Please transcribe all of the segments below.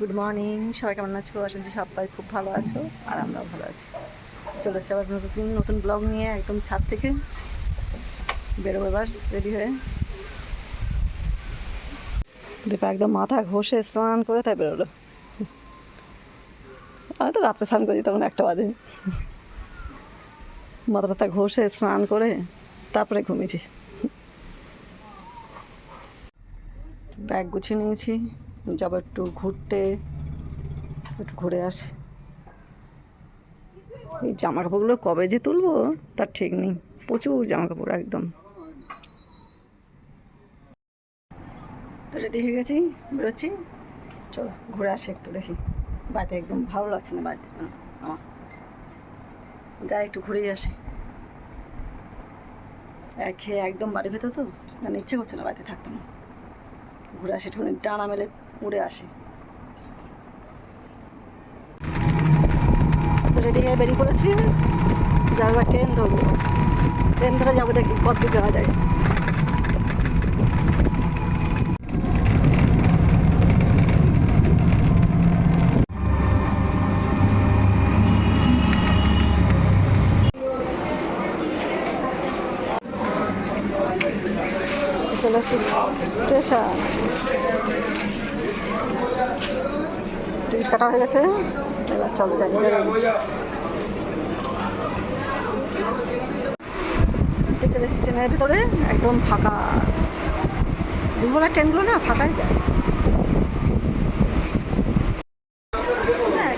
Good morning সবাই কেমন আছো? আশা করছি সবাই খুব ভালো আছো আর আমরাও ভালো আছি। চলেছে আবার নতুন নতুন ব্লগ নিয়ে একদম ছাদ থেকে বেরোবো এবার রেডি হয়ে। দীপা একদম মাথা ঘষে স্নান করে তাই বেরোলো। আমি তো রাত্রে স্নান করি তখন একটা বাজে। মাথা টাথা ঘষে স্নান করে তারপরে ঘুমিয়েছি। ব্যাগ গুছিয়ে নিয়েছি। যাব একটু ঘুরতে, একটু ঘুরে আসি। এই জামা কাপড়গুলো কবে যে তুলবো, তার ঠিক নেই। প্রচুর জামা কাপড় একদম। তো রেডি হয়ে গেছি, বেরোচ্ছি। চলো, ঘুরে আসি একটু দেখি। বাড়িতে একদম ভালো লাগছে না বাড়িতে আমার। যাই একটু ঘুরেই আসি। এক খেয়ে একদম বাড়ির ভেতর তো মানে ইচ্ছে করছে না বাড়িতে থাকতে না ঘুরে আসি একটুখানি, ডানা মেলে উড়ে আসি। রেডি হয়ে বেরিয়ে পড়েছি। যাব এবার ট্রেন ধরবো। ট্রেন ধরে যাব দেখি কত যাওয়া যায়। চলে এসেছি স্টেশন। কাটা হয়ে গেছে। এবার চলো যাই। এসেছি ট্রেনের ভিতরে একদম ফাঁকা। দুপুরের ট্রেনগুলো না ফাঁকাই যায়। হ্যাঁ,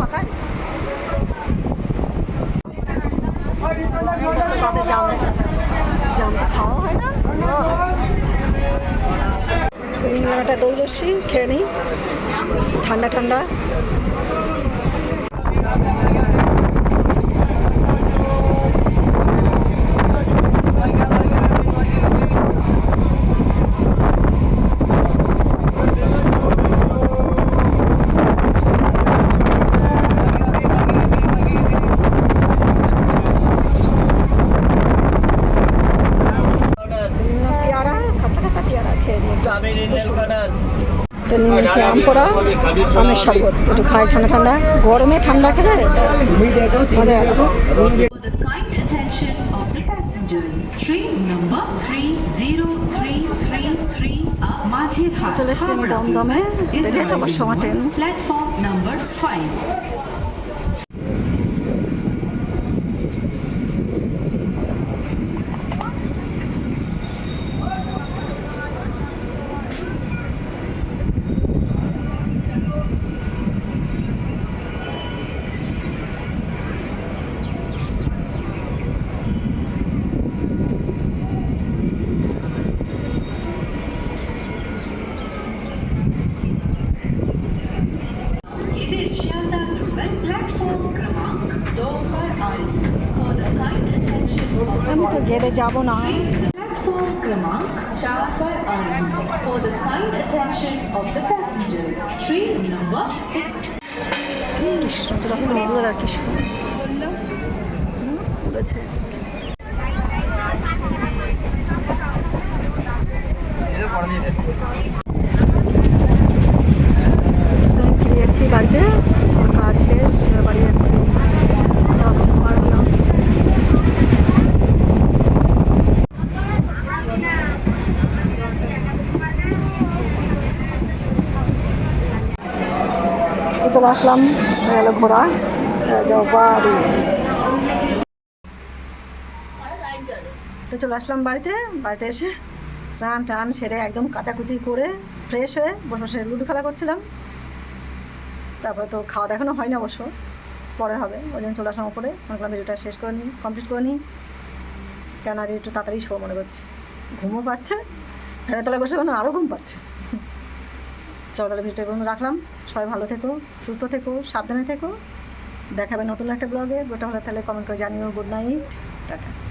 ফাঁকাই একটা দই লস্যি খেয়ে ঠান্ডা ঠান্ডা। তো নিয়ে নিয়েছি আম পোড়া আমের শরবত একটু খাই ঠান্ডা ঠান্ডা গরমে ঠান্ডা খেলে মজা গেল For the kind attention of the passengers, train number 30333 number six Krishna চলো উড়ে কি সুন্দর। হুম, উড়েছে আমি ফিরে যাচ্ছি বাড়িতে আমার কাজ শেষ এবার বাড়ি যাচ্ছি চলো পারলাম তো চলে আসলাম গেল এবার যাও বাড়ি। তো চলে আসলাম বাড়িতে বাড়িতে এসে স্নান টান সেরে একদম কাচাকুচি করে ফ্রেশ হয়ে বসে বসে লুডো খেলা করছিলাম। তারপরে তো খাওয়া দেখানো হয় না অবশ্য, পরে হবে, ওই জন্য চলে আসলাম ওপরে। মনে করলাম ভিডিওটা শেষ করে নিই কমপ্লিট করে নিই। কেন আজ একটু তাড়াতাড়ি শো মনে করছি। ঘুমও পাচ্ছে, ফেরার বসে মানে আরও ঘুম পাচ্ছে। চলো তাহলে ভিডিওটা এবং রাখলাম। সবাই ভালো থেকো, সুস্থ থেকো, সাবধানে থেকো। দেখাবে নতুন একটা ব্লগে। গোটা হলে তাহলে কমেন্ট করে জানিও। Good night tata.